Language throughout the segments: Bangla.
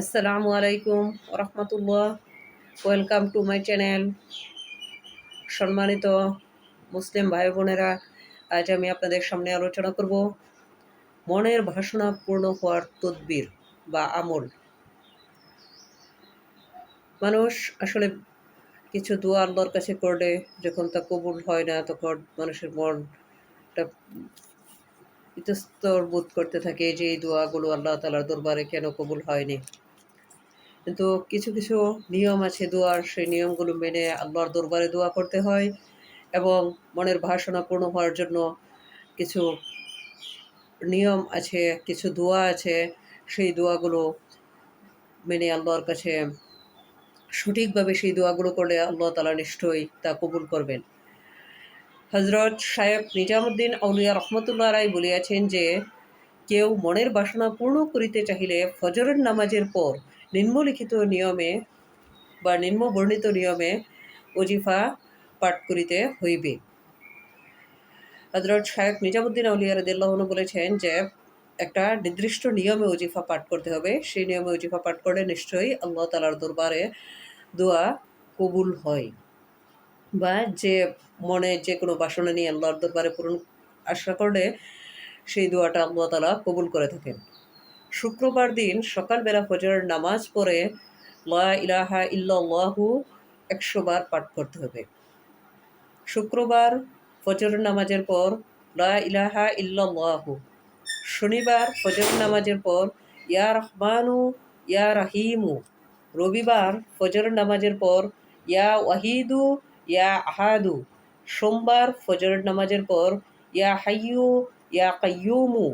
আসসালামু আলাইকুম রহমতুল্লাহ ওয়েলকাম টু মাই চ্যানেল সম্মানিত মুসলিম ভাই বোনেরা, আজ আমি আপনাদের সামনে আলোচনা করব মনের ভাষণা পূর্ণ হওয়ার তদবির বা আমল। মানুষ আসলে কিছু দোয়া আল্লাহর কাছে করলে যখন তা কবুল হয় না, তখন মানুষের মনটা ইতস্তর বোধ করতে থাকে যে এই দোয়াগুলো আল্লাহ তালার দরবারে কেন কবুল হয়নি। কিন্তু কিছু কিছু নিয়ম আছে দোয়ার। সেই নিয়মগুলো মেনে আল্লাহর দরবারে দোয়া করতে হয় এবং মনের ভাষণা পূর্ণ হওয়ার জন্য কিছু নিয়ম আছে, কিছু দোয়া আছে। সেই দোয়াগুলো মেনে আল্লাহর কাছে সঠিকভাবে সেই দোয়াগুলো করলে আল্লাহ তালা নিশ্চয়ই তা কবুল করবেন। হজরত সাহেব নিজামুদ্দিন আউলিয়া রহমতুল্লাহ রায় বলিয়াছেন যে, কেউ মনের বাসনা পূর্ণ করিতে চাহিলে ফজরের নামাজের পর নিম্নলিখিত নিয়মে বা নিম্ন বর্ণিত নিয়মে ওজিফা পাঠ করিতে হইবে। হজরত শায়েক নিজামুদ্দিন আউলিয়া রদিল্লাহনু বলেছেন যে, একটা নির্দিষ্ট নিয়মে ওজিফা পাঠ করতে হবে। সেই নিয়মে ওজিফা পাঠ করলে নিশ্চয়ই আল্লাহ তালার দরবারে দোয়া কবুল হয় বা যে মনে যে কোনো বাসনা নিয়ে আল্লাহর দরবারে পূরণ আশা করলে সেই দোয়াটা আল্লাহ তালা কবুল করে থাকেন। শুক্রবার দিন সকালবেলা ফজরের নামাজ পড়ে লা ইলাহা ইল্লাল্লাহু একশো বার পাঠ করতে হবে। শুক্রবার ফজরের নামাজের পর লা ইলাহা ইল্লাল্লাহু। শনিবার ফজর নামাজের পর ইয়া রহমানু ইয়া রাহিমু। রবিবার ফজর নামাজের পর ইয়া ওয়াহিদু ইয়া আহাদু। সোমবার ফজর নামাজের পর ইয়া হাইয়ু ইয়া কাইয়ুমু।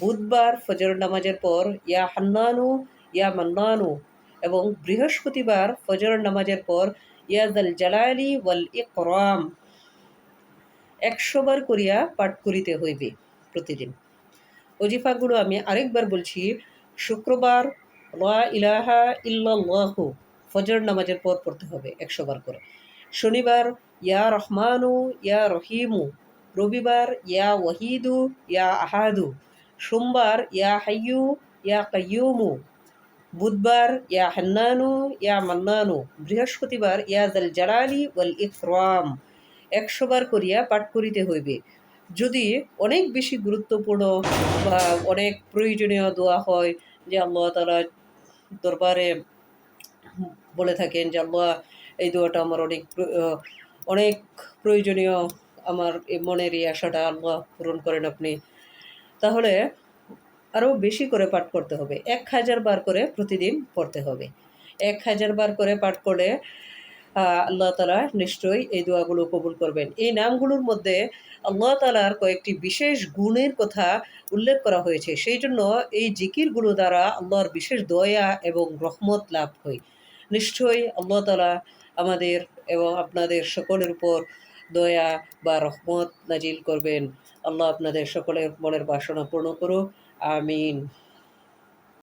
বুধবার ফজর নামাজের পর, ইয়া হান্নানু, ইয়া মান্নানু, এবং বৃহস্পতিবার ফজর নামাজের পর, ইয়া ইয়াদাল জালালি ওয়াল ইকরাম। একশোবার করিয়া পাঠ করিতে হইবে প্রতিদিন। অজিফাগুলো আমি আরেকবার বলছি, শুক্রবার, লা ইলাহা ইল্লাল্লাহু, ফজর নামাজের পর পড়তে হবে একশোবার করে। শনিবার, ইয়া রহমানু, ইয়া রহিমু। রবিবার, ইয়া ওয়াহিদু, ইয়া আহাদু। সোমবার, ইয়া হাইয়ু, ইয়া কাইয়ুমু। বুধবার, ইয়া হান্নানু, ইয়া মান্নানু। বৃহস্পতিবার, ইয়া জাল জালালি ওয়াল ইকরাম। একশোবার করিয়া পাঠ করিতে হইবে। যদি অনেক বেশি গুরুত্বপূর্ণ বা অনেক প্রয়োজনীয় দোয়া হয়, যে আল্লাহ তালা দরবারে বলে থাকেন যে, আল্লাহ, এই দোয়াটা আমার অনেক অনেক প্রয়োজনীয়। আমার মনের এই আশাটা আল্লাহ পূরণ করেন আপনি। তাহলে আরও বেশি করে পাঠ করতে হবে। এক হাজার বার করে প্রতিদিন পড়তে হবে। এক হাজার বার করে পাঠ করলে আল্লাহ তালা নিশ্চয়ই এই দোয়াগুলো কবুল করবেন। এই নামগুলোর মধ্যে আল্লাহ তালার কয়েকটি বিশেষ গুণের কথা উল্লেখ করা হয়েছে। সেই জন্য এই জিকিরগুলো দ্বারা আল্লাহর বিশেষ দয়া এবং রহমত লাভ হয়। নিশ্চয়ই আল্লাহ তালা আমাদের এবং আপনাদের সকলের উপর দয়া বা রহমত নাজিল করবেন। আল্লাহ আপনাদের সকলের মনের বাসনা পূর্ণ করুক। আমিন।